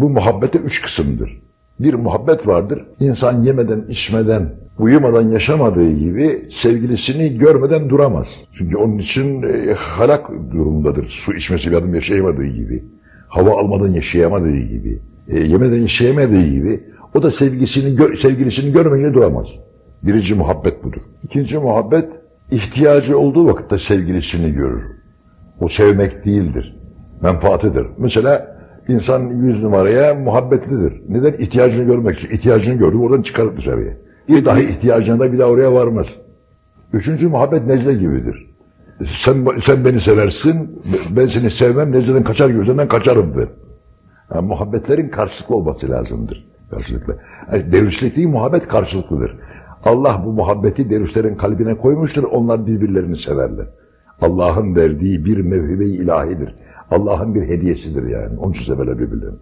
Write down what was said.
Bu muhabbete üç kısımdır. Bir muhabbet vardır. İnsan yemeden, içmeden, uyumadan yaşamadığı gibi sevgilisini görmeden duramaz. Çünkü onun için e, halak durumundadır. Su içmesi adam yaşayamadığı gibi. Hava almadan yaşayamadığı gibi. e, yemeden yaşayamadığı gibi. O da sevgisini, gör, sevgilisini görmeyince duramaz. Birinci muhabbet budur. İkinci muhabbet ihtiyacı olduğu vakitte sevgilisini görür. O sevmek değildir. Menfaatidir. Mesela insan yüz numaraya muhabbetlidir. Neden? İhtiyacını görmek için. İhtiyacını gördü oradan çıkarır dışarıya. Bir daha ihtiyacına da bir daha oraya varmaz. Üçüncü muhabbet necde gibidir. Sen, sen beni seversin, ben seni sevmem, necdeden kaçar gözünden kaçarım ben. Yani muhabbetlerin karşılıklı olması lazımdır. Karşılıklı. Yani dervişlik değil, muhabbet karşılıklıdır. Allah bu muhabbeti dervişlerin kalbine koymuştur, onlar birbirlerini severler. Allah'ın verdiği bir mevhibe-i ilahidir. Allah'ın bir hediyesidir yani. Onun için severler birbirlerini.